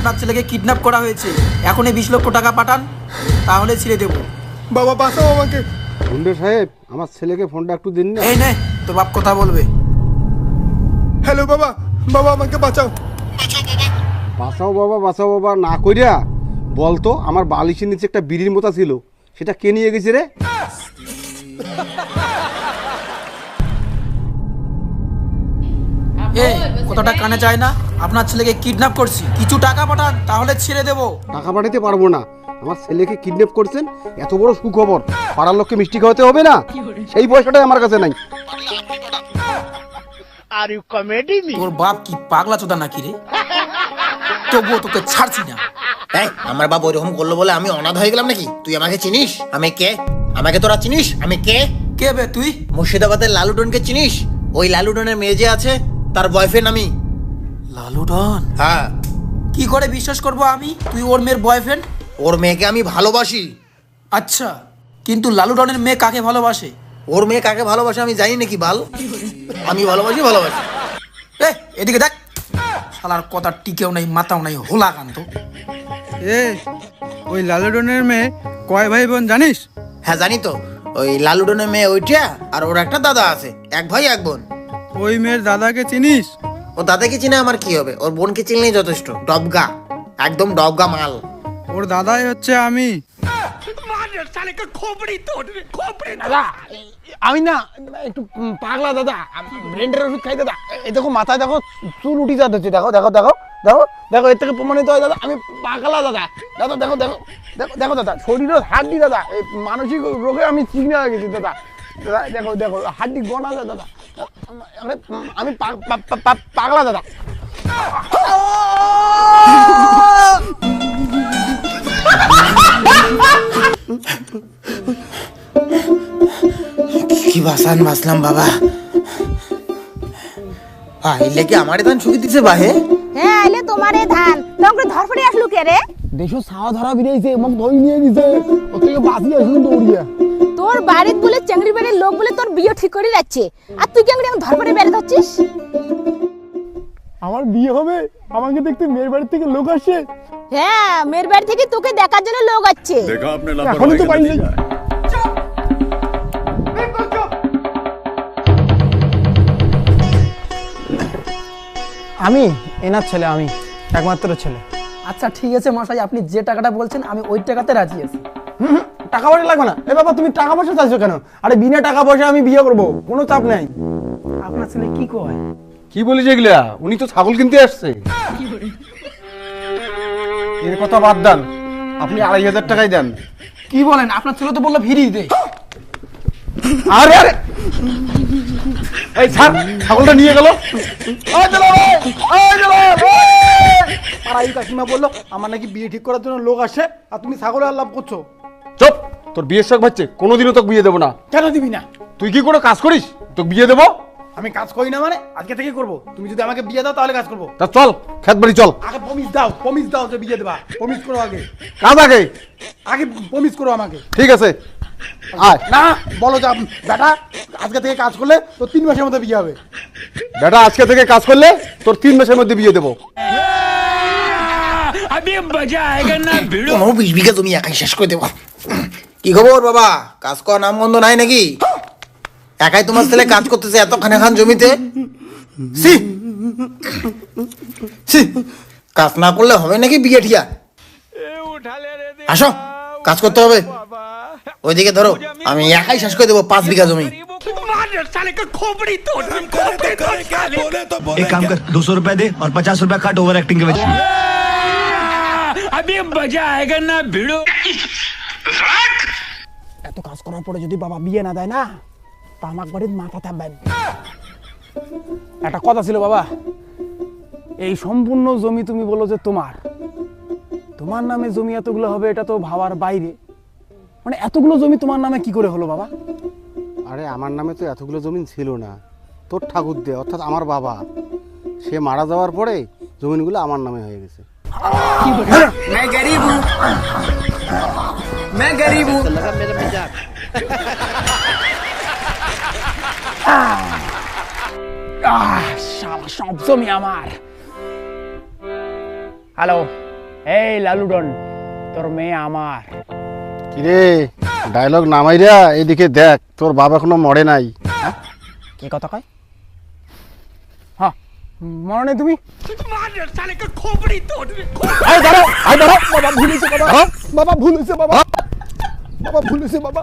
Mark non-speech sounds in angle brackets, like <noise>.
আপনার ছেলেকে কিডন্যাপ করা হয়েছে। এখন এই বিশ লক্ষ টাকা পাঠান তাহলে ছেড়ে দেবো। বাবা বাঁচাও আমাকে। গুন্ডে সাহেব আমার ছেলেকে ফোনটা একটু দিন না। এই নে তোর বাপ কথা বলবে। হ্যালো বাবা বাবা আমাকে বাঁচাও। বাঁচাও বাবা বাঁচাও বাবা না কইরা বলতো আমার বালিশের নিচে একটা বিড়ির মতো ছিল। সেটা কে নিয়ে গেছে রে? <laughs> এ কথাটা কানে যায় না। আপনার ছেলেকে কিডন্যাপ করছি। কিছু টাকা পাঠান তাহলে ছেড়ে দেবো। টাকা পাঠাতে পারব না। আমার ছেলেকে কিডন্যাপ করছেন এত বড় সুখবর। পাড়ার লোককে মিষ্টি খাওয়াতে হবে না? সেই পয়সাটাই আমার কাছে নাই। আর ইউ কমে তোর বাপ কি পাগলা চোদা নাকি রে? তবুও তোকে ছাড়ছি না। এই আমার বাবা ওইরকম করল বলে আমি অনাথ হয়ে গেলাম নাকি? তুই আমাকে চিনিস? আমি কে? আমাকে তোরা চিনিস? আমি কে? কে বে তুই? মুর্শিদাবাদের লালুটনকে চিনিস? ওই লালুডনের মেয়ে যে আছে তার বয়ফ্রেন্ড আমি। লালু ডন? হ্যাঁ। কি করে বিশ্বাস করব আমি? তুই ওর মেয়ের বয়ফ্রেন্ড ওর মেয়েকে আমি ভালোবাসি। আচ্ছা কিন্তু লালু ডনের মেয়ে কাকে ভালোবাসে? ওর মেয়ে কাকে ভালোবাসে আমি জানি নাকি বাল? আমি ভালোবাসি ভালোবাসি। এ এদিকে দেখ। শালার কথা টিকেও নাই মাথাও নাই হোলা কান্ত। এ ওই লালুডনের মেয়ে কয় ভাই বোন জানিস? হ্যাঁ জানি তো। ওই লালুটনের মেয়ে ওইটা আর ওর একটা দাদা আছে এক ভাই এক বোন। ওই মেয়ের দাদাকে চিনিস? ও দাদাকে চিনে আমার কি হবে? ওর বোনকে চিনলেই যথেষ্ট। ডবগা। একদম ডবগা মাল। ওর দাদাই হচ্ছে আমি। দাদা আমি না একটু পাগলা দাদা ব্রেন্ডের ওষুধ খাই দাদা। এই দেখো মাথায় দেখো চুল উঠি যাচ্ছে দেখো দেখো দেখো দেখো দেখো এর থেকে প্রমাণিত হয় দাদা আমি পাগলা দাদা। দাদা দেখো দেখো দেখো দেখো দাদা শরীরের হাড্ডি দাদা এই মানসিক রোগে আমি চিকনা হয়ে গেছি দাদা। দাদা দেখো দেখো হাড্ডি গনা আছে দাদা। আমি আমি পাগলা দাদা। কি বাসান বাসলাম বাবা। আইলে কি আমারে ধান শুকি দিছে বাহে? হ্যাঁ আইলে তোমারে ধান। তোমাকে ধরফড়ে আসলু কে রে? দেশো ছাওয়া ধরা বেরিয়েছে মোক ধরে নিয়ে গেছে ওর থেকে বাঁচিয়ে আসুন দৌড়িয়ে। তোর বাড়িত বলে চেংড়ি বাড়ির লোক বলে তোর বিয়ে ঠিক করে যাচ্ছে। আর তুই কেমন বেড়ে ধরছিস? আমার বিয়ে হবে? আমাকে দেখতে মেয়ের বাড়ি থেকে লোক আসে হ্যাঁ মেয়ের বাড়ি থেকে তোকে দেখার জন্য লোক এখনই তো আমি এনার ছেলে আমি একমাত্র ছেলে। আচ্ছা ঠিক আছে মশাই আপনি যে টাকাটা বলছেন আমি ওই টাকাতে রাজি আছি। টাকা পয়সা লাগবে না। এ বাবা তুমি টাকা পয়সা চাইছো কেন? আরে বিনা টাকা পয়সা আমি বিয়ে করব কোনো চাপ নাই। আপনার ছেলে কি কয়? কি বলিস এগুলা? উনি তো ছাগল কিনতে আসছে। এর কথা বাদ দেন। আপনি আড়াই হাজার টাকাই দেন। কি বলেন? আপনার ছেলে তো বলল ফিরিয়ে দে। আরে আরে! এই ছাড় ছাগলটা নিয়ে গেল। পাড়াই কাকিমা বলল আমার নাকি বিয়ে ঠিক করার জন্য লোক আসে আর তুমি ছাগলের আলাপ করছ। চুপ তোর বিয়ের শখ বাচ্চে কোনোদিনও তোকে বিয়ে দেবো না কেন দিবি না তুই কি করে কাজ করিস তোকে বিয়ে দেবো আমি কাজ করি না মানে আজকে থেকে করব তুমি যদি আমাকে বিয়ে দাও তাহলে কাজ করব তা চল খেত বাড়ি চল আগে প্রমিস দাও প্রমিস দাও যে বিয়ে দেবা প্রমিস করো আগে কাজ আগে আগে প্রমিস করো আমাকে ঠিক আছে আয় না বলো যে আম- বেটা আজকে থেকে কাজ করলে তোর তিন মাসের মধ্যে বিয়ে হবে বেটা আজকে থেকে কাজ করলে তোর তিন মাসের মধ্যে বিয়ে দেবো পনেরো বিশ বিঘা তুমি একাই শেষ করে দেবো কি খবর বাবা কাজ করার নাম গন্ধ নাই নাকি একাই তোমার ছেলে কাজ করতেছে এত খানে খান জমিতে সি সি কাজ না করলে হবে নাকি বিয়ে ঠিয়া আসো কাজ করতে হবে ওইদিকে ধরো আমি একাই শেষ করে দেবো পাঁচ বিঘা জমি एक काम कर दो सौ रुपए दे और पचास रुपए काट ओवर एक्टिंग के वजह এত কাজ করার পরে যদি বাবা বিয়ে না দেয় না তা আমার বাড়ির মাথা থাকবেন। একটা কথা ছিল বাবা এই সম্পূর্ণ জমি তুমি বলো যে তোমার। তোমার নামে জমি এতগুলো হবে এটা তো ভাবার বাইরে। মানে এতগুলো জমি তোমার নামে কি করে হলো বাবা? আরে আমার নামে তো এতগুলো জমিন ছিল না। তোর ঠাকুর দে অর্থাৎ আমার বাবা সে মারা যাওয়ার পরে জমিনগুলো আমার নামে হয়ে গেছে। শালা সব জমি আমার হ্যালো এই লালুডন তোর মেয়ে আমার কিরে ডায়লগ নামাইরা এদিকে দেখ তোর বাবা এখনও মরে নাই কি কথা কয় হ্যাঁ নেই তুমি আয় দাঁড়াও বাবা ভুল হয়েছে বাবা বাবা ভুল হয়েছে বাবা বাবা ভুল হয়েছে বাবা